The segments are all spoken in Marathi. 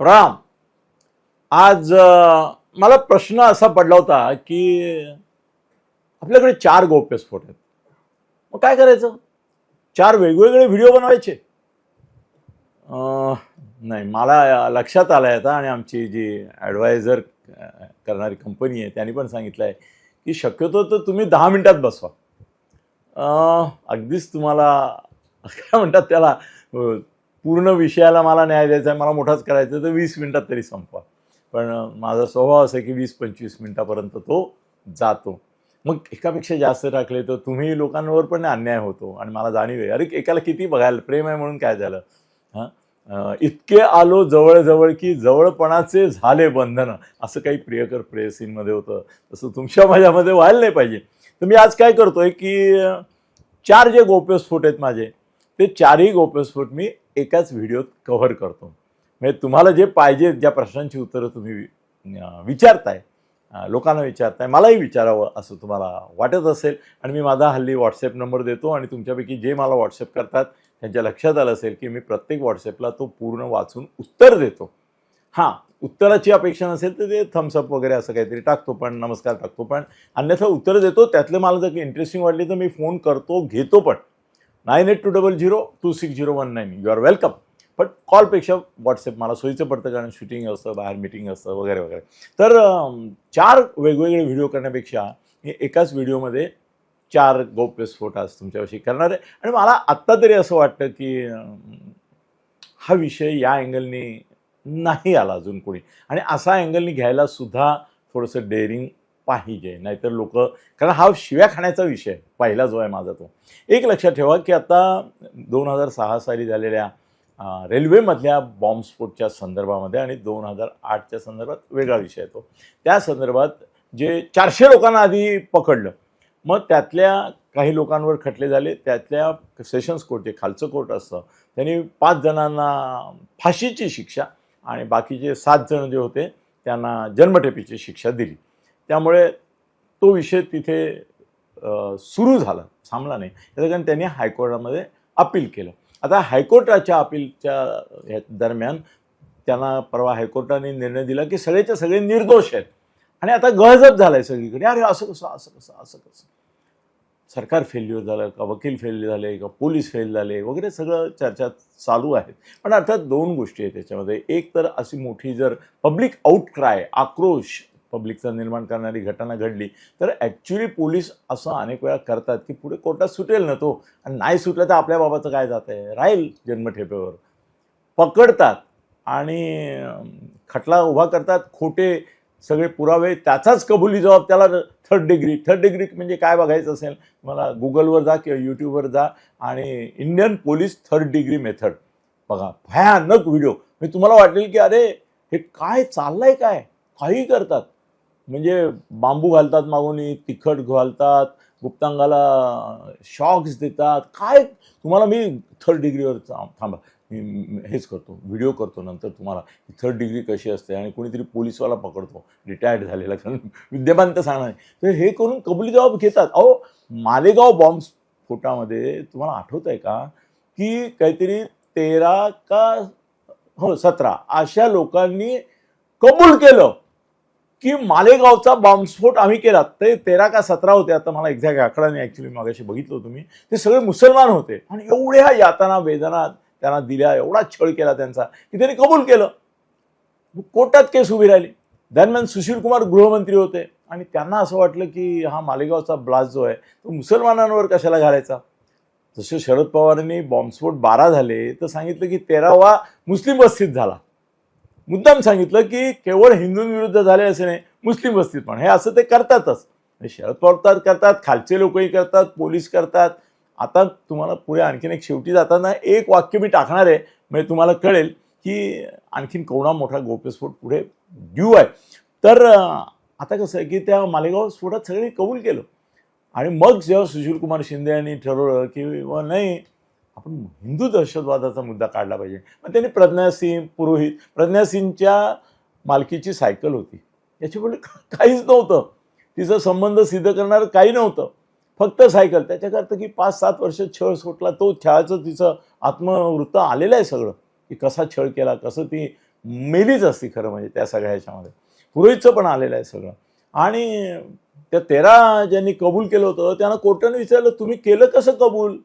राम आज मला प्रश्न असा पडला होता की आपल्याकडे चार गौप्यस्फोट आहेत. मग काय करायचं? चार वेगवेगळे व्हिडिओ बनवायचे. नाही मला लक्षात आलं आहे आता आणि आमची जी ॲडवायझर करणारी कंपनी आहे त्यांनी पण सांगितलं आहे की शक्यतो तर तुम्ही दहा मिनटात बसवा. अगदीच तुम्हाला काय म्हणतात त्याला पूर्ण विषयाला मला न्याय द्यायचा आहे मला मोठाच करायचा आहे तर वीस मिनटात तरी संपवा. पण माझा स्वभाव असा आहे की वीस पंचवीस मिनटापर्यंत तो जातो. मग एकापेक्षा जास्त टाकले तर तुम्ही लोकांवर पण अन्याय होतो आणि मला जाणीव आहे. अरे एकाला किती बघायला प्रेम आहे म्हणून काय झालं? हां? इतके आलो जवळजवळ की जवळपणाचे झाले बंधनं. असं काही प्रियकर प्रेयसींमध्ये होतं तसं तुमच्या माझ्यामध्ये व्हायला नाही पाहिजे. तर मी आज काय करतोय की चार जे गोप्यस्फोट आहेत माझे ते चारही गोप्यस्फोट मी एकाच व्हिडिओत कव्हर करतो. म्हणजे तुम्हाला जे पाहिजे ज्या प्रश्नांची उत्तरं तुम्ही विचारताय लोकांना विचारताय मलाही विचारावं असं तुम्हाला वाटत असेल आणि मी माझा हल्ली व्हॉट्सअप नंबर देतो आणि तुमच्यापैकी जे मला व्हॉट्सअप करतात त्यांच्या लक्षात आलं असेल की मी प्रत्येक व्हॉट्सअपला तो पूर्ण वाचून उत्तर देतो. हां उत्तराची अपेक्षा नसेल तर ते थम्सअप वगैरे असं काहीतरी टाकतो पण नमस्कार टाकतो पण अन्यथा उत्तर देतो त्यातले मला जर इंटरेस्टिंग वाटली तर मी फोन करतो घेतो पण. Nine eight two double zero two six zero one nine. You are welcome पण कॉलपेक्षा व्हॉट्सअप मला सोयीचं पडतं कारण शूटिंग असतं बाहेर मिटिंग असतं वगैरे वगैरे. तर चार वेगवेगळे व्हिडिओ करण्यापेक्षा मी एकाच व्हिडिओमध्ये चार गौप्यस्फोट आज तुमच्याविषयी करणार आहे. आणि मला आत्ता तरी असं वाटतं की हा विषय या अँगलनी नाही आला अजून कोणी. आणि असा अँगलनी घ्यायला सुद्धा थोडंसं डेअरिंग पाहिजे नाहीतर लोक कारण हा शिव्या खाण्याचा विषय पहिला जो आहे माझा तो. एक लक्षात ठेवा की आता दोन हजार सहा साली झालेल्या रेल्वेमधल्या बॉम्बस्फोटच्या संदर्भामध्ये आणि दोन हजार आठच्या संदर्भात वेगळा विषय येतो त्या संदर्भात जे चारशे लोकांना आधी पकडलं मग त्यातल्या काही लोकांवर खटले झाले त्यातल्या सेशन्स कोर्ट जे खालचं कोर्ट असतं त्यांनी पाच जणांना फाशीची शिक्षा आणि बाकीचे सात जण जे होते त्यांना जन्मठेपीची शिक्षा दिली. त्यामुळे तो विषय तिथे सुरू झाला थांबला नाही. त्याच्या कारण त्यांनी हायकोर्टामध्ये अपील केलं. आता हायकोर्टाच्या अपीलच्या ह्या दरम्यान त्यांना परवा हायकोर्टाने निर्णय दिला की सगळेच्या सगळे निर्दोष आहेत. आणि आता गळजप झाला आहे सगळीकडे. अरे असं कसं असं कसं असं कसं? सरकार फेल्युअर झालं का? वकील फेल झाले का? पोलीस फेल झाले? वगैरे सगळं चर्चा चालू आहे. पण अर्थात दोन गोष्टी आहेत त्याच्यामध्ये. एक तर अशी मोठी जर पब्लिक आउटक्राय आक्रोश पब्लिकचा निर्माण करणारी घटना घडली तर ॲक्च्युली पोलीस असं अनेक वेळा करतात की पुढे कोर्टात सुटेल ना तो. आणि नाही सुटलं तर आपल्या बाबाचं काय जात आहे? राहील जन्मठेपेवर. पकडतात आणि खटला उभा करतात. खोटे सगळे पुरावे त्याचाच कबुली जबाब त्याला थर्ड डिग्री थर्ड डिग्री म्हणजे काय बघायचं असेल? मला गुगलवर जा किंवा यूट्यूबवर जा आणि Indian police third degree method बघा भयानक व्हिडिओ म्हणजे मी तुम्हाला वाटेल की अरे हे काय चाललंय काय? काही करतात. म्हणजे बांबू घालतात मागून तिखट घालतात गुप्तांगाला शॉक्स देतात. काय? तुम्हाला मी थर्ड डिग्रीवर थांबा मी हेच करतो व्हिडिओ करतो नंतर तुम्हाला. थर्ड डिग्री कशी असते आणि कोणीतरी पोलीसवाला पकडतो. रिटायर्ड झालेला कारण विद्यमान तर सांगणार नाही. तर हे करून कबुली जबाब घेतात. अहो मालेगाव बॉम्ब स्फोटामध्ये तुम्हाला आठवत आहे का? की काहीतरी तेरा का हो सतरा अशा लोकांनी कबूल केलं. की मालेगावचा बॉम्बस्फोट आम्ही केला. ते तेरा का सतरा होते आता मला एक्झॅक्ट आकडा नाही ॲक्च्युली मागाशी बघितलं तुम्ही ते सगळे मुसलमान होते. आणि एवढ्या यातना वेदना त्यांना दिल्या एवढा छळ केला त्यांचा की त्यांनी कबूल केलं. कोर्टात केस उभी राहिली. दरम्यान सुशील कुमार गृहमंत्री होते. आणि त्यांना असं वाटलं की हा मालेगावचा ब्लास्ट जो आहे तो मुसलमानांवर कशाला घालायचा? जसे शरद पवारांनी बॉम्बस्फोट बारा झाले तर सांगितलं की तेरावा मुस्लिम वस्तीत झाला. मुद्दाम सांगितलं की केवळ हिंदूंविरुद्ध झाले असे नाही मुस्लिम वस्तीत पण. हे असं ते करतातच. शरद पवार करतात खालचे लोकही करतात पोलीस करतात. आता तुम्हाला पुढे आणखीन एक शेवटी जाताना एक वाक्य मी टाकणार आहे म्हणजे तुम्हाला कळेल की आणखीन कोणा मोठा गोप्यस्फोट पुढे ड्यू आहे. तर आता कसं आहे की त्या मालेगाव स्फोटात सगळे कबूल केलं. आणि मग जेव्हा सुशीलकुमार शिंदे यांनी ठरवलं की नाही आपण हिंदू दहशतवादाचा मुद्दा काढला पाहिजे. मग त्यांनी प्रज्ञासिंग पुरोहित प्रज्ञासिंगच्या मालकीची सायकल होती. याच्यापुढे काहीच नव्हतं. तिचा संबंध सिद्ध करणारं काही नव्हतं. फक्त सायकल. त्याच्याकरता की पाच सात वर्ष छळ सुटला तो छळाचं तिचं आत्मवृत्त आलेलं आहे सगळं. की कसा छळ केला कसं ती मेलीच असती खरं म्हणजे त्या सगळ्या ह्याच्यामध्ये. पुरोहितचं पण आलेलं आहे सगळं. आणि त्या तेरा ज्यांनी कबूल केलं होतं त्यांना कोर्टाने विचारलं तुम्ही केलं कसं कबूल?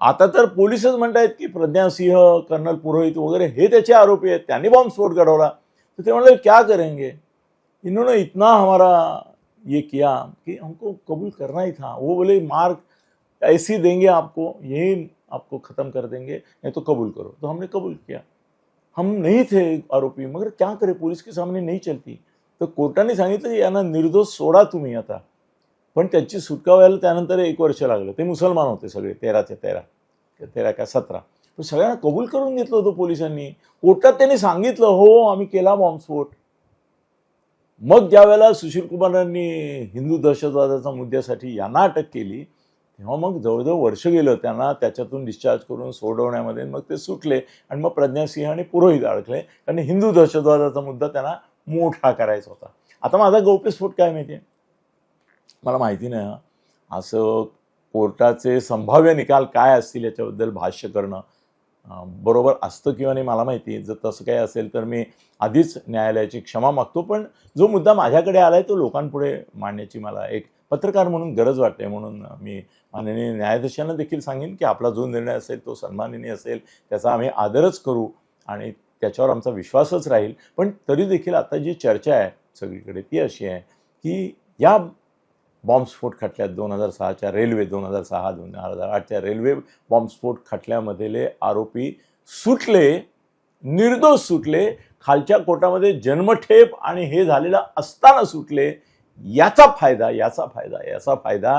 आता तर पोलिसच म्हणतायत की प्रज्ञा सिंह, कर्नल पुरोहित वगैरे हे त्याचे आरोपी आहेत. त्यांनी बॉम्बस्फोट घडवला. तर ते म्हणले, क्या करेंगे? इन्होंने इतना हमारा ये किया कि हमको कबूल करना ही था। वो बोले मार्क ऐसी देंगे आपको, यही आपको ख़त्म कर देंगे, नहीं तो कबूल करो। तो हमने कबूल किया। हम नहीं थे आरोपी, मगर क्या करे? पुलिस के सामने नहीं चलती। तर कोर्टाने सांगितलं की यांना निर्दोष सोडा तुम्ही आता. पण त्यांची सुटका व्हायला त्यानंतर एक वर्ष लागलं. ते मुसलमान होते सगळे तेराचे तेरा तेरा का सतरा. पण सगळ्यांना कबूल करून घेतलं होतं पोलिसांनी. कोर्टात त्यांनी सांगितलं हो आम्ही केला बॉम्बस्फोट मग ज्या वेळेला सुशील कुमारांनी हिंदू दहशतवादाच्या मुद्द्यासाठी यांना अटक केली तेव्हा मग जवळजवळ वर्ष गेलं त्यांना त्याच्यातून डिस्चार्ज करून सोडवण्यामध्ये मग ते सुटले आणि मग प्रज्ञासिंह आणि पुरोहित अडकले. कारण हिंदू दहशतवादाचा मुद्दा त्यांना मोठा करायचा होता. आता माझा गौप्यस्फोट काय माहिती आहे मला माहिती नाही हा. असं कोर्टाचे संभाव्य निकाल काय असतील याच्याबद्दल भाष्य करणं बरोबर असतं किंवा नाही मला माहिती आहे. जर तसं काही असेल तर मी आधीच न्यायालयाची क्षमा मागतो पण जो मुद्दा माझ्याकडे आला आहे तो लोकांपुढे मांडण्याची मला एक पत्रकार म्हणून गरज वाटते म्हणून मी माननीय न्यायाधीशांना देखील सांगेन की आपला जो निर्णय असेल तो सन्माननीय असेल त्याचा आम्ही आदरच करू आणि त्याच्यावर आमचा विश्वासच राहील पण तरी देखील आता जी चर्चा आहे सगळीकडे ती अशी आहे की या बॉम्बस्फोट खटल्यात दोन हजार सहाच्या रेल्वे दोन हजार सहा दोन हजार आठच्या रेल्वे बॉम्बस्फोट खटल्यामधले आरोपी सुटले निर्दोष सुटले खालच्या कोर्टामध्ये जन्मठेप आणि हे झालेलं असताना सुटले. याचा फायदा याचा फायदा याचा फायदा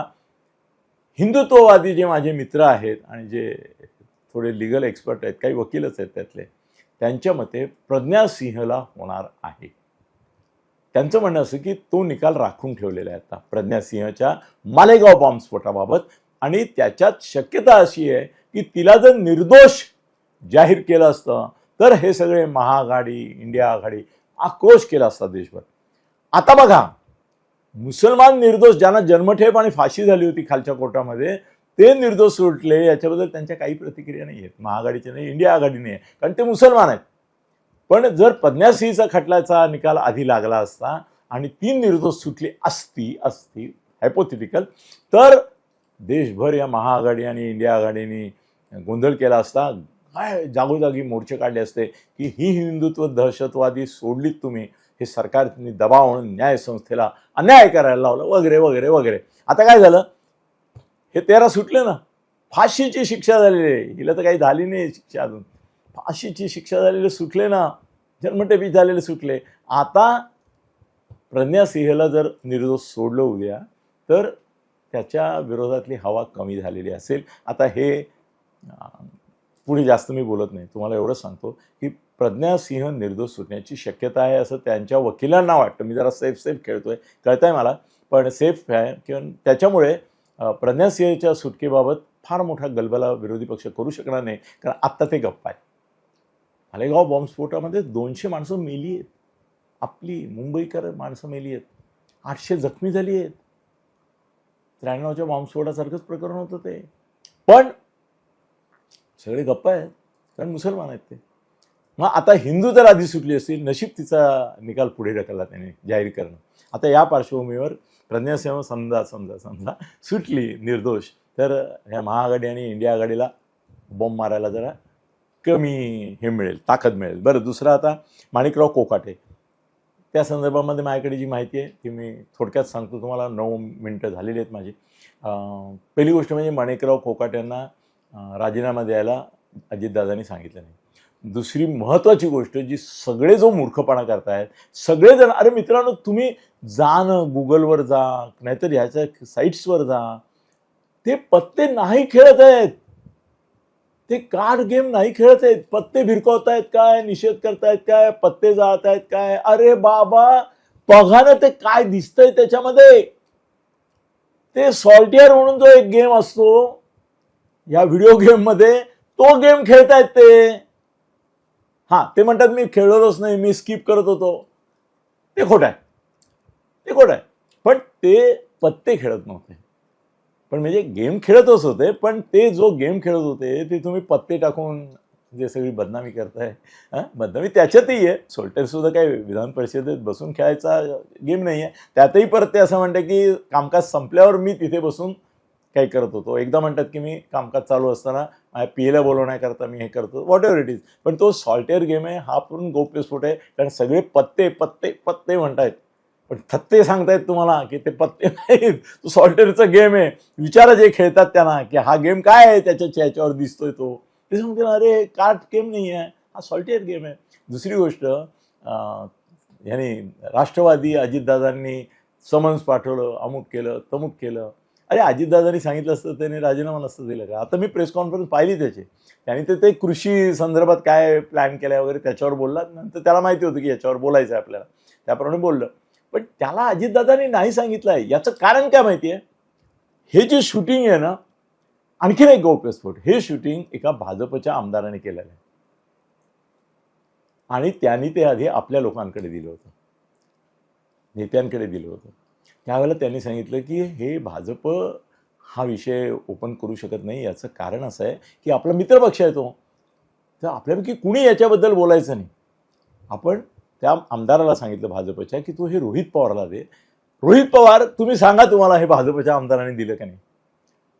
हिंदुत्ववादी जे माझे मित्र आहेत आणि जे थोडे लिगल एक्सपर्ट आहेत काही वकीलच आहेत त्यातले त्यांच्या मते प्रज्ञा सिंहला होणार आहे. त्यांचं म्हणणं असं की तो निकाल राखून ठेवलेला आहे आता. प्रज्ञासिंहच्या मालेगाव बॉम्बस्फोटाबाबत. आणि त्याच्यात शक्यता अशी आहे की तिला जर निर्दोष जाहीर केलं असतं तर हे सगळे महाआघाडी इंडिया आघाडी आक्रोश केला असता देशभर. आता बघा मुसलमान निर्दोष ज्यांना जन्मठेप आणि फाशी झाली होती खालच्या कोर्टामध्ये ते निर्दोष सुटले याच्याबद्दल त्यांच्या काही प्रतिक्रिया नाही आहेत महाआघाडीच्या नाही इंडिया आघाडी नाही आहे. कारण ते मुसलमान आहेत. पण जर प्रज्ञासिंहचा खटल्याचा निकाल आधी लागला असता आणि तीन निर्दोष सुटली असती असती हायपोथिटिकल तर देशभर या महाआघाडी आणि इंडिया आघाडीने गोंधळ केला असता काय जागोजागी मोर्चे काढले असते की ही हिंदुत्व दहशतवादी सोडलीत तुम्ही हे सरकारने दबाव आणून न्यायसंस्थेला अन्याय करायला लावलं वगैरे वगैरे वगैरे. आता काय झालं? हे तेरा सुटले ना. फाशीची शिक्षा झालेली आहे. हिला तर काही झाली नाही शिक्षा अजून. फाशीची शिक्षा झालेले सुटले ना जन्मटेपी झालेले सुटले. आता प्रज्ञा सिंहला जर निर्दोष सोडलं उद्या तर त्याच्या विरोधातली हवा कमी झालेली असेल. आता हे पुढे जास्त मी बोलत नाही. तुम्हाला एवढं सांगतो की प्रज्ञा सिंह निर्दोष सुटण्याची शक्यता आहे असं त्यांच्या वकिलांना वाटतं. मी जरा सेफ सेफ खेळतोय. आहे मला. पण सेफ आहे किंवा त्याच्यामुळे प्रज्ञासिंहच्या प्रज्ञा सिंहच्या सुटकेबाबत फार मोठा गलबला विरोधी पक्ष करू शकणार नाही. कारण आत्ता ते गप्प आहे मालेगाव बॉम्बस्फोटामध्ये दोनशे माणसं मेली आहेत. आपली मुंबईकर माणसं मेली आहेत. आठशे जखमी झाली आहेत. त्र्याण्णवच्या बॉम्बस्फोटासारखंच प्रकरण होतं ते. पण सगळे गप्प आहेत कारण मुसलमान आहेत ते. मग आता हिंदू तर आधी सुटली असतील नशीब तिचा निकाल पुढे ढकलला त्याने जाहीर करणं. आता या पार्श्वभूमीवर प्रज्ञासिंह समजा समजा समजा सुटली निर्दोष. तर ह्या महाआघाडी आणि इंडिया आघाडीला बॉम्ब मारायला जरा कमी हे मिळेल ताकद मिळेल. बरं दुसरं आता माणिकराव कोकाटे. त्या संदर्भामध्ये माझ्याकडे जी माहिती आहे ती मी थोडक्यात सांगतो. तुम्हाला नऊ मिनटं झालेली आहेत माझी. पहिली गोष्ट म्हणजे माणिकराव कोकाट्यांना राजीनामा द्यायला अजितदादांनी सांगितलं नाही. दुसरी महत्त्वाची गोष्ट जी सगळे जो मूर्खपणा करतायत सगळेजण अरे मित्रांनो तुम्ही जा ना गुगलवर जा नाहीतर ह्याच्या साईट्सवर जा. ते पत्ते नाही खेळत आहेत. ते कार्ड गेम नाही खेळत आहेत. पत्ते भिरकवतायत काय? निषेध करतायत काय? पत्ते जाळत आहेत काय? अरे बाबा बघा ते काय दिसतंय त्याच्यामध्ये. ते सॉल्टियर म्हणून जो एक गेम असतो या व्हिडिओ गेममध्ये तो गेम खेळतायत ते. हा ते म्हणतात मी खेळलोच नाही मी स्किप करत होतो. ते खोट आहे. ते खोट आहे. पण ते पत्ते खेळत नव्हते. पण म्हणजे गेम खेळतच होते पण ते जो गेम खेळत होते ते तुम्ही पत्ते टाकून जे सगळी बदनामी करताय हां? बदनामी त्याच्यातही आहे. सोल्टेरसुद्धा काही विधान परिषदेत बसून खेळायचा गेम नाही आहे त्यातही परत ते असं म्हणतं की कामकाज संपल्यावर मी तिथे बसून काही करत होतो. एकदा म्हणतात की मी कामकाज चालू असताना माझ्या पीएला बोलवण्याकरता मी हे करतो वॉट एव्हर इट इज पण तो सॉल्टेअर गेम आहे हा पण गोप्यस्फोट आहे. कारण सगळे पत्ते पत्ते पत्ते म्हणतायत. पण थत्ते सांगतायत तुम्हाला की ते पत्ते नाहीत. तो सॉल्टेरचा गेम आहे. विचारा जे खेळतात त्यांना की हा गेम काय आहे? त्याच्या याच्यावर दिसतोय तो. ते सांगतील अरे कार्ड गेम नाही आहे हा सॉल्टेअर गेम आहे. दुसरी गोष्ट याने राष्ट्रवादी अजितदादांनी समन्स पाठवलं अमुक केलं तमुक केलं. अरे अजितदादांनी सांगितलं असतं त्याने राजीनामा नसतं दिलं का? आता मी प्रेस कॉन्फरन्स पाहिली त्याची. त्याने ते ते कृषी संदर्भात काय प्लॅन केलाय वगैरे त्याच्यावर बोलला. नंतर त्याला माहिती होतं की याच्यावर बोलायचं आहे आपल्याला. त्याप्रमाणे बोललं. पण त्याला अजितदादांनी नाही सांगितलं आहे याचं कारण काय माहिती आहे हे जे शूटिंग आहे ना आणखीन एक गौप्यस्फोट हे शूटिंग एका भाजपच्या आमदाराने केलेलं आहे. आणि त्यांनी ते आधी आपल्या लोकांकडे दिलं होतं. नेत्यांकडे दिलं होतं. त्यावेळेला त्यांनी सांगितलं की हे भाजप हा विषय ओपन करू शकत नाही. याचं कारण असं आहे की आपला मित्रपक्ष आहे तो. तर आपल्यापैकी कुणी याच्याबद्दल बोलायचं नाही? आपण त्या आमदाराला सांगितलं भाजपच्या की तू हे रोहित पवारला दे. रोहित पवार तुम्ही सांगा तुम्हाला हे भाजपच्या आमदारांनी दिलं का नाही?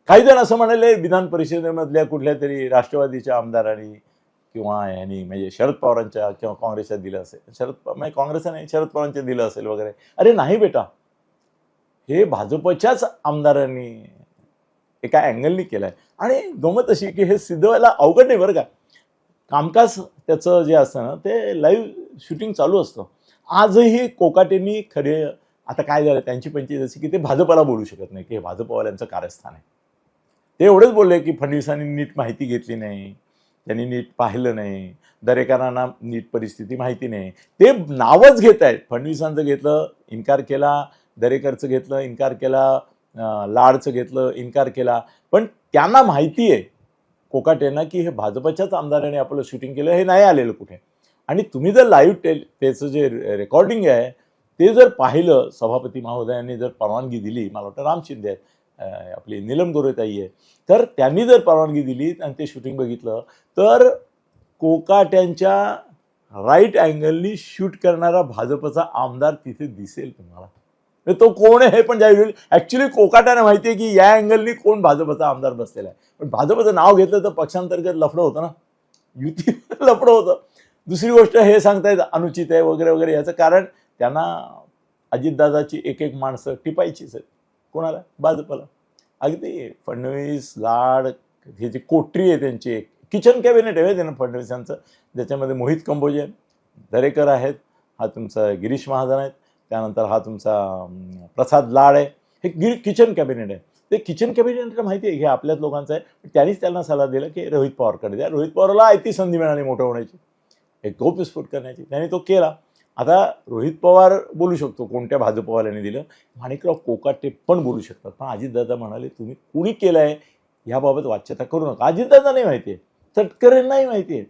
काही जण असं म्हणाले विधान परिषदेमधल्या कुठल्या तरी राष्ट्रवादीच्या आमदारांनी किंवा यांनी म्हणजे शरद पवारांच्या किंवा काँग्रेसच्या दिलं असेल. शरद पवार म्हणजे काँग्रेसने शरद पवारांच्या दिलं असेल वगैरे. अरे नाही बेटा. हे भाजपच्याच आमदारांनी एका अँगलनी केलं आहे आणि गमत अशी की हे सिद्ध व्हायला अवघड नाही बरं का. कामकाज त्याचं जे असतं ना ते लाईव्ह शूटिंग चालू असतं. आजही कोकाटेंनी खरे आता काय झालं त्यांची पंचायत अशी की ते भाजपला बोलू शकत नाही की हे भाजपवाल्यांचं कार्यस्थान आहे. ते एवढंच बोलले की फडणवीसांनी नीट माहिती घेतली नाही त्यांनी नीट पाहिलं नाही दरेकरांना नीट परिस्थिती माहिती नाही. ते नावच घेत आहेत. फडणवीसांचं घेतलं इन्कार केला दरेकरचं घेतलं इन्कार केला लाडचं घेतलं इन्कार केला. पण त्यांना माहिती आहे कोकाटेंना की हे भाजपच्याच आमदाराने आपलं शूटिंग केलं हे नाही आलेलं कुठे? आणि तुम्ही जर लाईव्ह टेल त्याचं जे रेकॉर्डिंग आहे ते जर पाहिलं सभापती महोदयांनी जर परवानगी दिली मला वाटतं राम शिंदे आहेत आपली नीलम गोरेताई आहे तर त्यांनी जर परवानगी दिली आणि ते शूटिंग बघितलं तर कोकाट्यांच्या राईट अँगलनी शूट करणारा भाजपचा आमदार तिथे दिसेल तुम्हाला. तो कोण आहे हे पण होईल. ॲक्च्युली कोकाट्याने माहिती आहे की या अँगलनी कोण भाजपचा आमदार बसलेला आहे. पण भाजपचं नाव घेतलं तर पक्षांतर्गत लफडं होतं ना. युती लफडं होतं. दुसरी गोष्ट हे सांगतायत अनुचित आहे वगैरे वगैरे याचं कारण त्यांना अजितदादाची एक एक माणसं टिपायचीच आहेत कोणाला? भाजपला. अगदी फडणवीस लाड हे जी कोटरी आहे त्यांची एक. किचन कॅबिनेट आहे त्यांना फडणवीसांचं. ज्याच्यामध्ये मोहित कंबोजे दरेकर आहेत हा तुमचा गिरीश महाजन आहेत. त्यानंतर हा तुमचा प्रसाद लाड आहे. हे गिर किचन कॅबिनेट आहे. ते किचन कॅबिनेटला माहिती आहे हे आपल्याच लोकांचं आहे. त्यांनीच त्यांना सल्ला दिला की रोहित पवारकडे द्या. रोहित पवारला आयती संधी मिळाली मोठं होण्याची. एक विस्फोट करण्याची. त्याने तो केला. आता रोहित पवार बोलू शकतो कोणत्या भाजपवाल्याने दिलं. माणिकराव कोकाटे पण बोलू शकतात. पण अजितदादा म्हणाले तुम्ही कुणी केलं आहे याबाबत वाच्यता करू नका. अजितदादा नाही माहिती आहे. तटकरेंनाही माहिती आहे.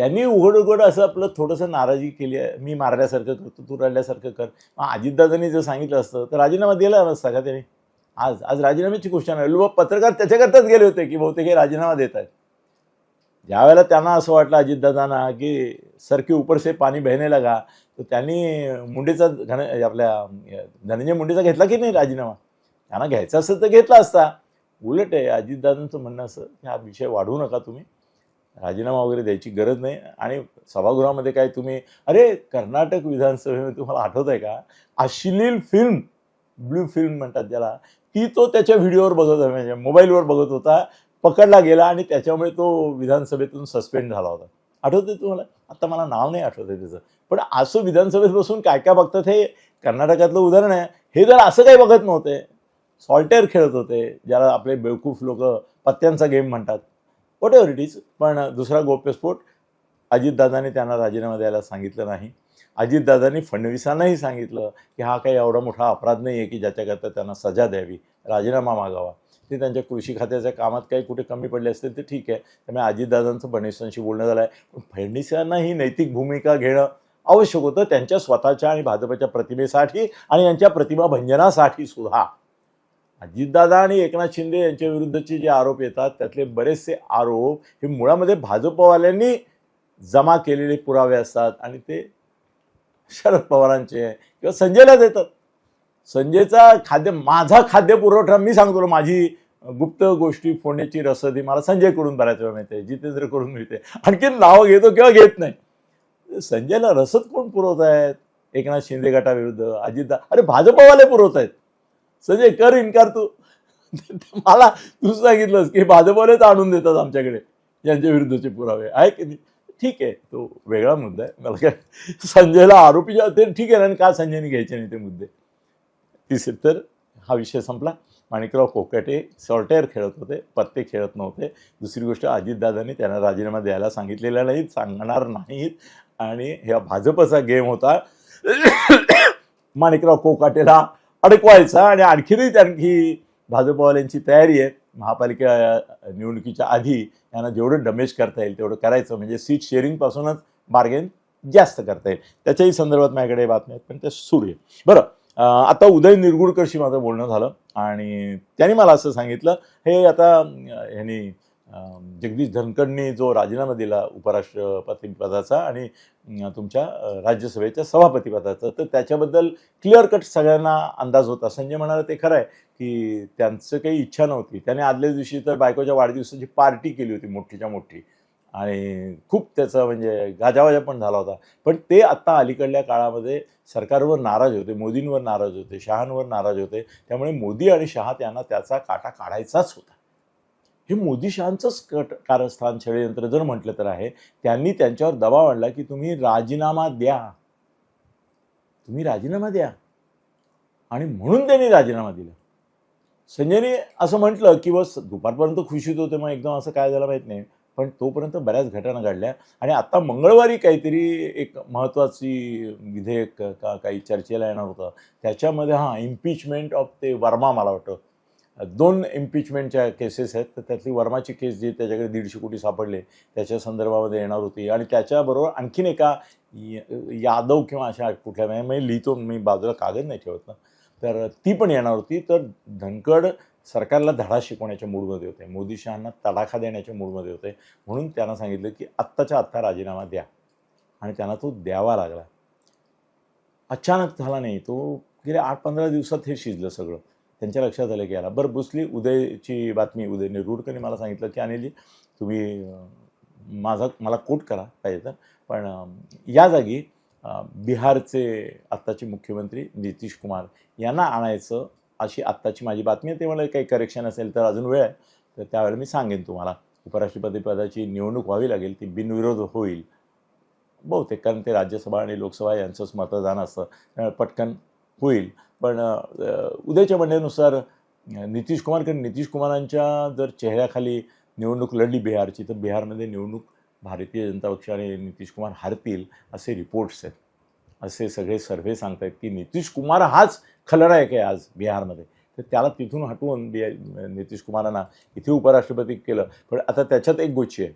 त्यांनी उघड उघड असं आपलं थोडंसं नाराजी केली आहे. मी मारल्यासारखं करतो तू रडल्यासारखं कर. मग अजितदादांनी जर सांगितलं असतं तर राजीनामा दिला नसता का त्याने. आज आज राजीनाम्याची गोष्ट नाही. बाबा पत्रकार त्याच्याकरताच गेले होते की बहुतेक हे राजीनामा देत आहेत. ज्या वेळेला त्यांना असं वाटलं अजितदादांना की सरकी ऊपर से पाणी बहने लगा तर त्यांनी मुंडेचा घन आपल्या धनंजय मुंडेचा घेतला की नाही राजीनामा? त्यांना घ्यायचा असेल तर घेतला असता. उलट आहे अजितदादांचं म्हणणं असं की हा विषय वाढवू नका तुम्ही. राजीनामा वगैरे द्यायची गरज नाही. आणि सभागृहामध्ये काय तुम्ही अरे कर्नाटक विधानसभेमध्ये तुम्हाला आठवत आहे का? अश्लील फिल्म ब्ल्यू फिल्म म्हणतात ज्याला ती तो त्याच्या व्हिडिओवर बघत म्हणजे मोबाईलवर बघत होता पकडला गेला आणि त्याच्यामुळे तो विधानसभेतून सस्पेंड झाला होता. आठवते तुम्हाला? आता मला नाव नाही आठवत आहे त्याचं. पण असं विधानसभेत बसून काय काय बघतात हे? कर्नाटकातलं उदाहरण आहे. हे जर असं काही बघत नव्हते सॉल्टेअर खेळत होते ज्याला आपले बेवकूफ लोक पत्त्यांचा गेम म्हणतात. वॉट एव्हर इट इज पण दुसरा गोप्यस्फोट अजितदादांनी त्यांना राजीनामा द्यायला सांगितलं नाही. अजितदादांनी फडणवीसांनाही सांगितलं की हा काही एवढा मोठा अपराध नाही आहे की ज्याच्याकरता त्यांना सजा द्यावी राजीनामा मागावा. ते त्यांच्या कृषी खात्याच्या कामात काही कुठे कमी पडले असतील तर ठीक आहे. त्यामुळे अजितदादांचं फडणवीसांशी बोलणं झालं आहे पण फडणवीसांना ही नैतिक भूमिका घेणं आवश्यक होतं. त्यांच्या स्वतःच्या आणि भाजपच्या प्रतिमेसाठी आणि यांच्या प्रतिमा भंजनासाठी सुद्धा. अजितदादा आणि एकनाथ शिंदे यांच्या विरुद्धचे जे आरोप येतात त्यातले बरेचसे आरोप हे मुळामध्ये भाजपवाल्यांनी जमा केलेले पुरावे असतात आणि ते शरद पवारांचे किंवा संजयला देतात. संजयचा खाद्य माझा खाद्य पुरवठा मी सांगतो माझी गुप्त गोष्टी फोडण्याची रसद ही मला संजयकडून बऱ्याच वेळा मिळते जितेंद्रकडून मिळते. आणखीन नावं घेतो किंवा घेत नाही. संजयला रसद कोण पुरवत आहेत एकनाथ शिंदे गटाविरुद्ध अजितदा अरे भाजपवाले पुरवत आहेत संजय कर इन्कार तू. मला तू सांगितलंस की भाजपनेच आणून देतात आमच्याकडे यांच्या विरुद्धचे पुरावे. आहे की नाही? ठीक आहे. तो वेगळा मुद्दा आहे. मला काय संजयला आरोपी ते ठीक आहे ना आणि का संजयने घ्यायचे नाही ते मुद्दे? तिसरे तर हा विषय संपला. माणिकराव कोकाटे सॉल्टेअर खेळत होते पत्ते खेळत नव्हते. दुसरी गोष्ट अजितदादांनी त्यांना राजीनामा द्यायला सांगितलेला नाहीत सांगणार नाहीत. आणि ह्या भाजपचा गेम होता. माणिकराव कोकाटेला अडकवायचा आणि आणखीनही त्यांची भाजपवाल्यांची तयारी आहे. महापालिका निवडणुकीच्या आधी यांना जेवढं डमेज करता येईल तेवढं करायचं म्हणजे सीट शेअरिंगपासूनच बार्गेन जास्त करता येईल. त्याच्याही संदर्भात माझ्याकडे बातम्या आहेत पण ते सुरू आहे. बरं आता उदय निरगुडकरशी माझं बोलणं झालं आणि त्यांनी मला असं सांगितलं हे आता ह्यांनी जगदीश धनकडनी जो राजीनामा दिला उपराष्ट्रपतीपदाचा आणि तुमच्या राज्यसभेच्या सभापतीपदाचा तर त्याच्याबद्दल क्लिअर कट सगळ्यांना अंदाज होता. संजय म्हणाला ते खरं आहे की त्यांचं काही इच्छा नव्हती. त्याने आदल्या दिवशी तर बायकोच्या वाढदिवसाची पार्टी केली होती मोठीच्या मोठी. आणि खूप त्याचा म्हणजे गाजावाजा पण झाला होता. पण ते आत्ता अलीकडल्या काळामध्ये सरकारवर नाराज होते मोदींवर नाराज होते शहांवर नाराज होते. त्यामुळे मोदी आणि शहा त्यांना त्याचा काटा काढायचाच होता. हे मोदी शहांचंच कट कारस्थान षडयंत्र जर म्हटलं तर आहे त्यांनी त्यांच्यावर दबाव आणला की तुम्ही राजीनामा द्या. तुम्ही राजीनामा द्या. आणि म्हणून त्यांनी राजीनामा दिला. संजयने असं म्हटलं की बस दुपारपर्यंत खुशीत होते मग एकदम असं काय झालं माहीत नाही. पण तोपर्यंत बऱ्याच घटना घडल्या. आणि आता मंगळवारी काहीतरी एक महत्त्वाची विधेयक का काही चर्चेला येणार होतं. त्याच्यामध्ये हां इम्पिचमेंट ऑफ ते वर्मा मला वाटतं. दोन इम्पिचमेंटच्या केसेस आहेत. तर त्यातली वर्माची केस जी त्याच्याकडे दीडशे कोटी सापडले. त्याच्या संदर्भामध्ये येणार होती. आणि त्याच्याबरोबर आणखीन एका यादव किंवा अशा कुठल्या म्हणजे मी लिहितो मी बाजूला कागद नाही ठेवत ना. तर ती पण येणार होती. तर धनकड सरकारला धडा शिकवण्याच्या मूडमध्ये होते. मोदी शहांना तडाखा देण्याच्या मूडमध्ये होते. म्हणून त्यांना सांगितलं की आत्ताच्या आत्ता राजीनामा द्या. आणि त्यांना तो द्यावा लागला. अचानक झाला नाही. तो गेल्या आठ पंधरा दिवसात हे शिजलं सगळं. त्यांच्या लक्षात आलं की याला. बरं बुसली उदयची बातमी उदय निरुडकरने मला सांगितलं की अनिलजी तुम्ही माझा मला कोट करा पाहिजे तर. पण या जागी बिहारचे आत्ताचे मुख्यमंत्री नितीश कुमार यांना आणायचं अशी आत्ताची माझी बातमी आहे. ते मला काही करेक्शन असेल तर अजून वेळ आहे. तर त्यावेळेला मी सांगेन तुम्हाला. उपराष्ट्रपती पदाची निवडणूक व्हावी लागेल ती बिनविरोध होईल. बहुतेक कारण ते राज्यसभा आणि लोकसभा यांचंच मतदान असतं. पटकन होईल. पण उद्याच्या म्हणण्यानुसार नितीश कुमार कारण नितीश कुमारांच्या जर चेहऱ्याखाली निवडणूक लढली बिहारची तर बिहारमध्ये निवडणूक भारतीय जनता पक्ष आणि नितीश कुमार हारतील असे रिपोर्ट्स आहेत. असे सगळे सर्व्हे सांगत आहेत की नितीश कुमार हाच खलनायक आहे आज बिहारमध्ये. तर त्याला तिथून हटवून बि नितीश कुमारांना इथे उपराष्ट्रपती केलं. पण आता त्याच्यात एक गोची आहे.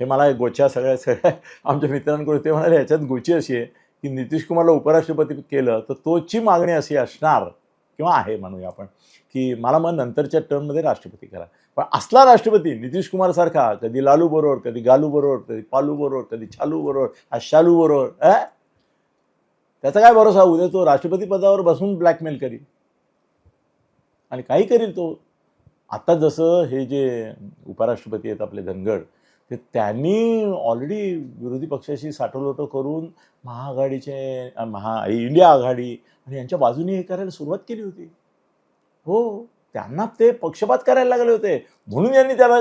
हे मला एक गोच्या सगळ्या सगळ्या आमच्या मित्रांकडून ते म्हणाले ह्याच्यात गोची अशी आहे की नितीश कुमारला उपराष्ट्रपती केलं तर तोची मागणी अशी असणार किंवा आहे म्हणूया आपण की मला मग नंतरच्या टर्ममध्ये राष्ट्रपती करा. पण असला राष्ट्रपती नितीश कुमारसारखा कधी लालू बरोबर कधी गालू बरोबर कधी पालू बरोबर कधी छालू बरोबर आज शालू बरोबर अ? त्याचा काय भरोसा? उद्या तो राष्ट्रपती पदावर बसून ब्लॅकमेल करील. आणि काही करील तो. आता जसं हे जे उपराष्ट्रपती आहेत आपले धनगड ते त्यांनी ऑलरेडी विरोधी पक्षाशी साठवलोटं करून महाआघाडीचे महा इंडिया आघाडी आणि यांच्या बाजूने हे करायला सुरुवात केली होती. हो त्यांना ते पक्षपात करायला लागले होते. म्हणून यांनी त्याला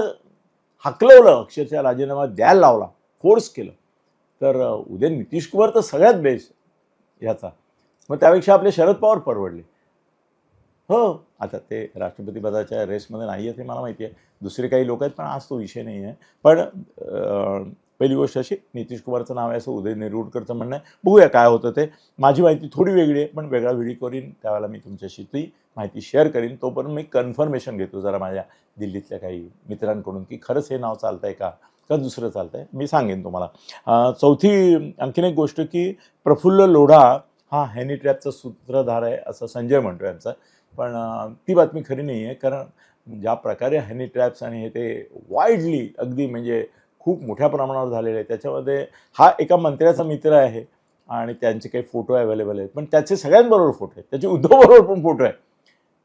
हकलवलं अक्षरशः राजीनामा द्यायला लावला फोर्स केलं. तर उद्या नितीश कुमार तर सगळ्यात बेस्ट ह्याचा मग त्यापेक्षा आपले शरद पवार परवडले. हो. आता ते राष्ट्रपती पदाच्या रेसमध्ये नाही आहेत ते मला माहिती आहे. दुसरे काही लोक आहेत पण आज तो विषय नाही आहे. पण पहिली गोष्ट अशी नितीश कुमारचं नाव आहे असं उदय नेरुडकरचं म्हणणं आहे. बघूया काय होतं ते. माझी माहिती थोडी वेगळी आहे पण वेगळा व्हिडिओ करीन त्यावेळेला मी तुमच्याशी ती माहिती शेअर करीन. तोपर्यंत मी कन्फर्मेशन घेतो जरा माझ्या दिल्लीतल्या काही मित्रांकडून की खरंच हे नाव चालतंय का? का दुसरं चालतंय? मी सांगेन तुम्हाला. चौथी आणखीन एक गोष्ट की प्रफुल्ल लोढा हा हॅनी ट्रॅपचा सूत्रधार आहे असं संजय म्हणतो यांचा पण ती बातमी खरी नाही आहे कारण ज्या प्रकारे हनी ट्रॅप्स आणि हे ते वाईडली अगदी म्हणजे खूप मोठ्या प्रमाणावर झालेले आहे त्याच्यामध्ये हा एका मंत्र्याचा मित्र आहे आणि त्यांचे काही फोटो अवेलेबल आहेत. पण त्याचे सगळ्यांबरोबर फोटो आहेत. त्याचे उद्धवबरोबर पण फोटो आहे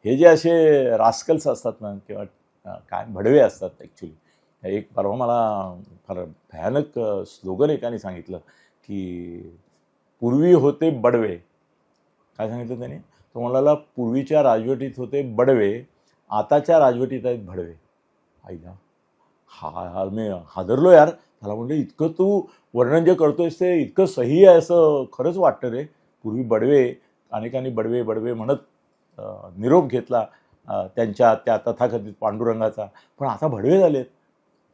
हे जे असे रास्कल्स असतात ना किंवा काय भडवे असतात ॲक्च्युली एक परवा मला फार भयानक स्लोगन एकाने सांगितलं की पूर्वी होते बडवे. काय सांगितलं त्याने? तो म्हणाला पूर्वीच्या राजवटीत होते बडवे आताच्या राजवटीत आहेत भडवे. आईला हा हा मी हादरलो यार. मला म्हणलं इतकं तू वर्णन जे करतोयस ते इतकं सही आहे असं खरंच वाटतं रे. पूर्वी बडवे अनेकांनी बडवे बडवे म्हणत निरोप घेतला त्यांच्या त्या तथाकथित पांडुरंगाचा. पण आता भडवे झालेत.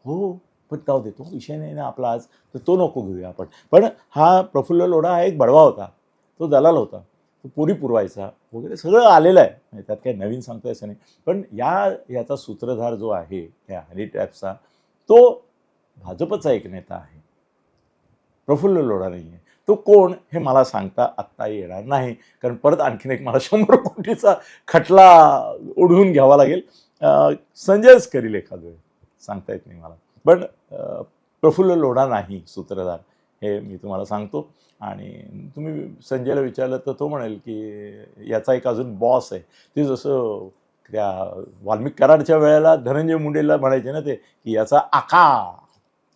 हो, हो पण जाऊ दे तो विषय नाही ना आपला आज. तर तो नको घेऊया आपण. पण हा प्रफुल्ल लोढा हा एक बडवा होता. तो दलाल होता. तो पुरी पुरवायचा वगैरे सगळं आलेलं आहे. म्हणजे त्यात काही नवीन सांगता असं नाही. पण या याचा सूत्रधार जो आहे या हरी टॅपचा तो भाजपचा एक नेता आहे. प्रफुल्ल लोढा नाही आहे तो कोण हे मला सांगता आत्ता येणार नाही. कारण परत आणखीन एक मला शंभर कोटीचा खटला ओढवून घ्यावा लागेल. संजयच करील एखादं सांगता येत नाही मला. पण प्रफुल्ल लोढा नाही सूत्रधार. हे मी तुम्हाला सांगतो. आणि तुम्ही संजयला विचारलं तर तो म्हणेल की याचा एक अजून बॉस आहे. ते जसं त्या वाल्मिक कराडच्या वेळेला धनंजय मुंडेला म्हणायचे ना ते की याचा आका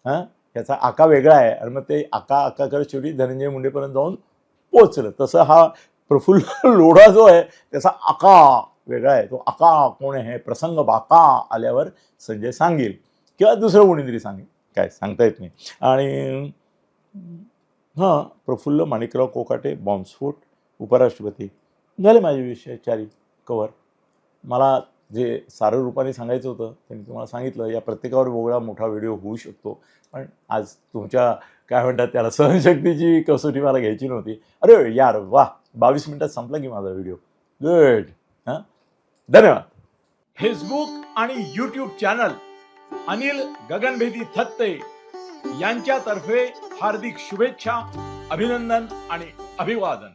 हां? याचा आका वेगळा आहे. आणि मग ते आका आका करत शेवटी धनंजय मुंडेपर्यंत जाऊन पोचलं तसं हा प्रफुल्ल लोढा जो आहे त्याचा आका वेगळा आहे. तो आका कोण आहे? प्रसंग बाका आल्यावर संजय सांगेल. किंवा दुसरं कोणीतरी सांगेल. काय? सांगता येत नाही. आणि हां प्रफुल्ल माणिकराव कोकाटे बॉम्बस्फोट उपराष्ट्रपती. झाले माझे विषय चारी कवर मला जे सारं रूपाने सांगायचं होतं त्यांनी तुम्हाला सांगितलं या प्रत्येकावर वेगळा मोठा व्हिडिओ होऊ शकतो. पण आज तुमच्या काय म्हणतात त्याला सहनशक्तीची कसोटी मला घ्यायची नव्हती. अरे यार वा बावीस मिनिटात संपला की माझा व्हिडिओ. गुड हां? धन्यवाद. फेसबुक आणि यूट्यूब चॅनल अनिल गगनभेदी थत्ते. यांच्यातर्फे हार्दिक शुभेच्छा अभिनंदन आणि अभिवादन.